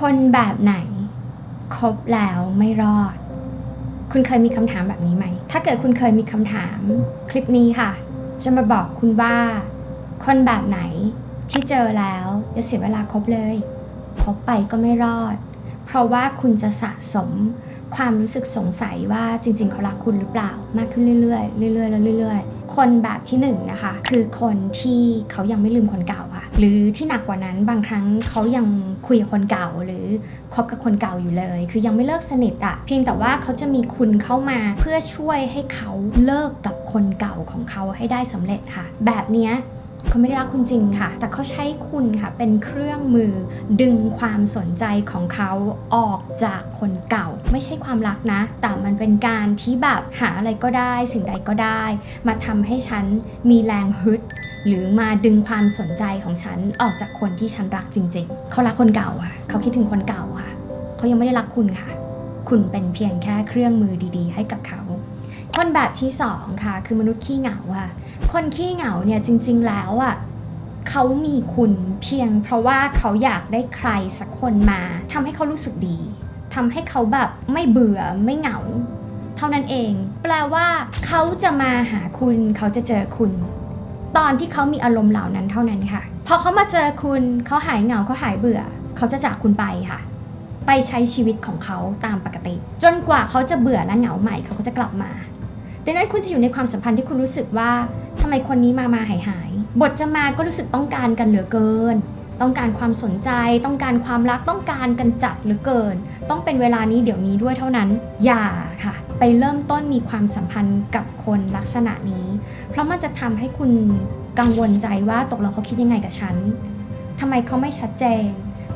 คนแบบไหนคบแล้วไม่รอด คุณเคยมีคำถามแบบนี้ไหม ถ้าเกิดคุณเคยมีคำถาม คลิปนี้ค่ะ จะมาบอกคุณว่า คนแบบไหนที่เจอแล้วอย่าเสียเวลาคบเลยคบไปก็ไม่รอด เพราะว่าคุณจะสะสมความรู้สึกสงสัยว่าจริง ๆ เขารักคุณหรือเปล่า มากขึ้นเรื่อยๆเรื่อยๆแล้วเรื่อยๆ คนแบบที่หนึ่งนะคะ คือคนที่เขายังไม่ลืมคนเก่าค่ะ หรือที่หนักกว่านั้นบางครั้งเขายัง คุยกับคนเก่าหรือคบกับคนเก่าอยู่เลย คือยังไม่เลิกสนิทอะเพียงแต่ว่าเขาจะมีคุณเข้ามาเพื่อช่วยให้เขาเลิกกับคนเก่าของเขาให้ได้สำเร็จค่ะ แบบเนี้ย เขาไม่ได้รักคุณจริงค่ะ แต่เขาใช้คุณค่ะเป็นเครื่องมือดึงความสนใจของเขาออกจากคนเก่า ไม่ใช่ความรักนะ แต่มันเป็นการที่แบบหาอะไรก็ได้ สิ่งใดก็ได้ มาทำให้ฉันมีแรงฮึดหรือมาดึงความสนใจของฉันออกจากคนที่ฉันรักจริง ๆ เขารักคนเก่าค่ะ เขาคิดถึงคนเก่าค่ะ เขายังไม่ได้รักคุณค่ะ คุณเป็นเพียงแค่เครื่องมือดี ๆ ให้กับเขา คนแบบที่สองค่ะคือมนุษย์ขี้เหงาค่ะ คนขี้เหงาเนี่ยจริง ๆ แล้วอะเขามีคุณเพียง เพราะว่าเขาอยากได้ใครสักคนมาทำให้เขารู้สึกดีทำให้เขาแบบไม่เบื่อไม่เหงา เท่านั้นเอง แปลว่าเขาจะมาหาคุณ เขาจะเจอคุณ ตอนที่เขามีอารมณ์เหล่านั้นเท่านั้นค่ะพอเขามาเจอคุณเขาหายเหงาเขาหายเบื่อ เขาจะจากคุณไปค่ะ ไปใช้ชีวิตของเขาตามปกติ จนกว่าเขาจะเบื่อและเหงาใหม่เขาก็จะกลับมา ดังนั้นคุณจะอยู่ในความสัมพันธ์ที่คุณรู้สึกว่าทำไมคนนี้มามาหายหาย บทจะมาก็รู้สึกต้องการกันเหลือเกิน ต้องการความสนใจ ต้องการความรักต้องการกันจัดเหลือเกิน ต้องเป็นเวลานี้เดี๋ยวนี้ด้วยเท่านั้น อย่าค่ะ ไปเริ่มต้นมีความสัมพันธ์กับคนลักษณะนี้ เพราะมันจะทำให้คุณกังวลใจว่าตกลงเขาคิดยังไงกับฉันทำไมเขาไม่ชัดเจน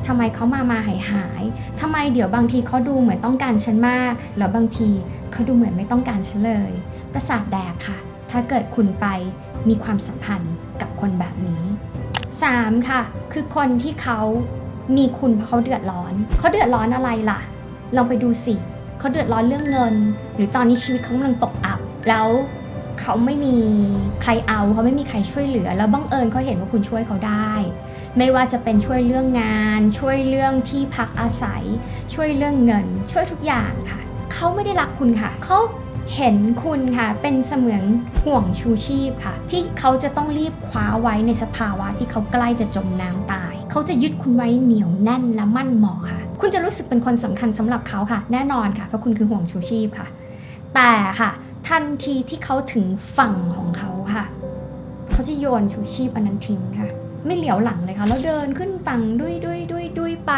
ทำไมเขามามาหายหายทำไมเดี๋ยวบางทีเขาดูเหมือนต้องการฉันมาก แล้วบางทีเขาดูเหมือนไม่ต้องการฉันเลย ประสาทแดกค่ะ ถ้าเกิดคุณไปมีความสัมพันธ์กับคนแบบนี้ 3. ค่ะ คือคนที่เขามีคุณเพราะเขาเดือดร้อน เขาเดือดร้อนอะไรล่ะ ลองไปดูสิ เขาเดือดร้อนเรื่องเงิน หรือตอนนี้ชีวิตเขากำลังตกอับ แล้วเขาไม่มีใครเอา เขาไม่มีใครช่วยเหลือ แล้วบังเอิญเขาเห็นว่าคุณช่วยเขาได้ ไม่ว่าจะเป็นช่วยเรื่องงาน ช่วยเรื่องที่พักอาศัย ช่วยเรื่องเงิน ช่วยทุกอย่างค่ะ เขาไม่ได้รักคุณค่ะ เขาเห็นคุณค่ะ เป็นเสมือนห่วงชูชีพค่ะ ที่เขาจะต้องรีบคว้าไว้ในสภาวะที่เขาใกล้จะจมน้ำตาย เขาจะยึดคุณไว้เหนียวแน่นและมั่นหมอค่ะ คุณจะรู้สึกเป็นคนสำคัญสำหรับเขาค่ะ แน่นอนค่ะ เพราะคุณคือห่วงชูชีพค่ะ แต่ค่ะ ทันทีที่เขาถึงฝั่งของเขาค่ะ เขาจะโยนชูชีพอันนั้นทิ้งค่ะ ไม่เหลียวหลังเลยค่ะ แล้วเดินขึ้นฝั่งด้วยด้วยด้วยด้วยไป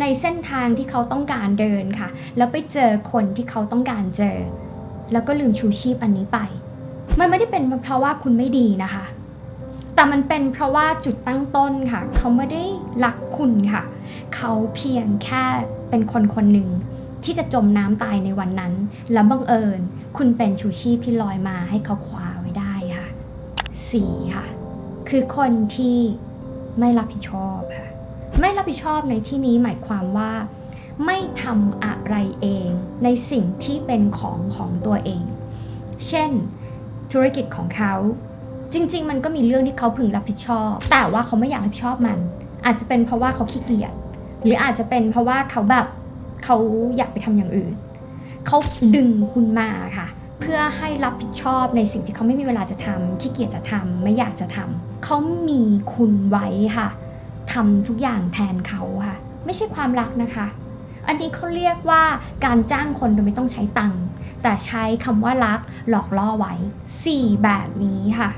ในเส้นทางที่เขาต้องการเดินค่ะ แล้วไปเจอคนที่เขาต้องการเจอ แล้วก็ลืมชูชีพอันนี้ไป มันไม่ได้เป็นเพราะว่าคุณไม่ดีนะคะ แต่มันเป็นเพราะว่าจุดตั้งต้นค่ะ เขาไม่ได้รักคุณค่ะ เขาเพียงแค่เป็นคนคนหนึ่งที่จะจมน้ำตายในวันนั้น แล้วบังเอิญ คุณเป็นชูชีพที่ลอยมาให้เขาคว้าไว้ได้ค่ะสี่ค่ะ คือคนที่ไม่รับผิดชอบค่ะไม่รับผิดชอบในที่นี้หมายความว่า ไม่ทำอะไรเองในสิ่งที่เป็นของของตัวเอง เช่น ธุรกิจของเขา จริง ๆ มันก็มีเรื่องที่เขาพึงรับผิดชอบ แต่ว่าเขาไม่อยากรับผิดชอบมัน อาจจะเป็นเพราะว่าเขาขี้เกียจหรืออาจจะเป็นเพราะว่าเขาแบบเขาอยากไปทำอย่างอื่น เขาดึงคุณมาค่ะ เพื่อให้รับผิดชอบในสิ่งที่เขาไม่มีเวลาจะทำขี้เกียจจะทำไม่อยากจะทำ เขามีคุณไว้ค่ะทำทุกอย่างแทนเขาค่ะ ไม่ใช่ความรักนะคะ อันนี้เขาเรียกว่าการจ้างคนโดยไม่ต้องใช้ตังค์แต่ใช้คำว่ารักหลอกล่อไว้ 4 แบบนี้ค่ะ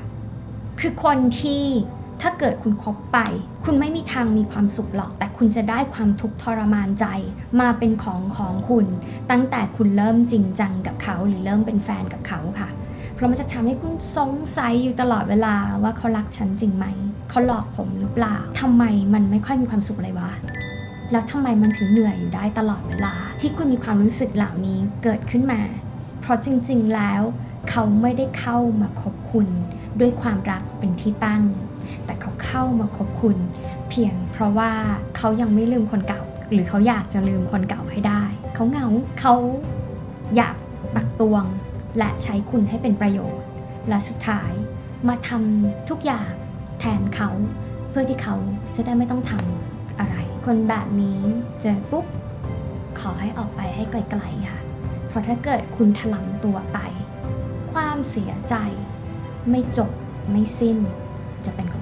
คือคนที่ ถ้าเกิดคุณคบไป คุณไม่มีทางมีความสุขหรอก แต่คุณจะได้ความทุกข์ทรมานใจ มาเป็นของของคุณ ตั้งแต่คุณเริ่มจริงจังกับเขา หรือเริ่มเป็นแฟนกับเขาค่ะ เพราะมันจะทำให้คุณสงสัยอยู่ตลอดเวลาว่าเขารักฉันจริงไหม เขาหลอกผมหรือเปล่าทำไมมันไม่ค่อยมีความสุขเลยวะแล้วทำไมมันถึงเหนื่อยอยู่ได้ตลอดเวลา ที่คุณมีความรู้สึกเหล่านี้เกิดขึ้นมา เพราะจริง ๆ แล้ว เขาไม่ได้เข้ามาคบคุณ ด้วยความรักเป็นที่ตั้ง แต่เขาเข้ามาคบคุณ เพียงเพราะว่าเขายังไม่ลืมคนเก่า หรือเขาอยากจะลืมคนเก่าให้ได้ เขาเหงาเขาอยากตักตวง และใช้คุณให้เป็นประโยชน์ และสุดท้ายมาทำทุกอย่างแทนเขา เพื่อที่เขาจะได้ไม่ต้องทำอะไร คนแบบนี้เจอปุ๊บขอให้ออกไปให้ไกลๆค่ะ เพราะถ้าเกิดคุณถลำตัวไป ความเสียใจ ไม่จบไม่สิ้น จะเป็นของคุณค่ะ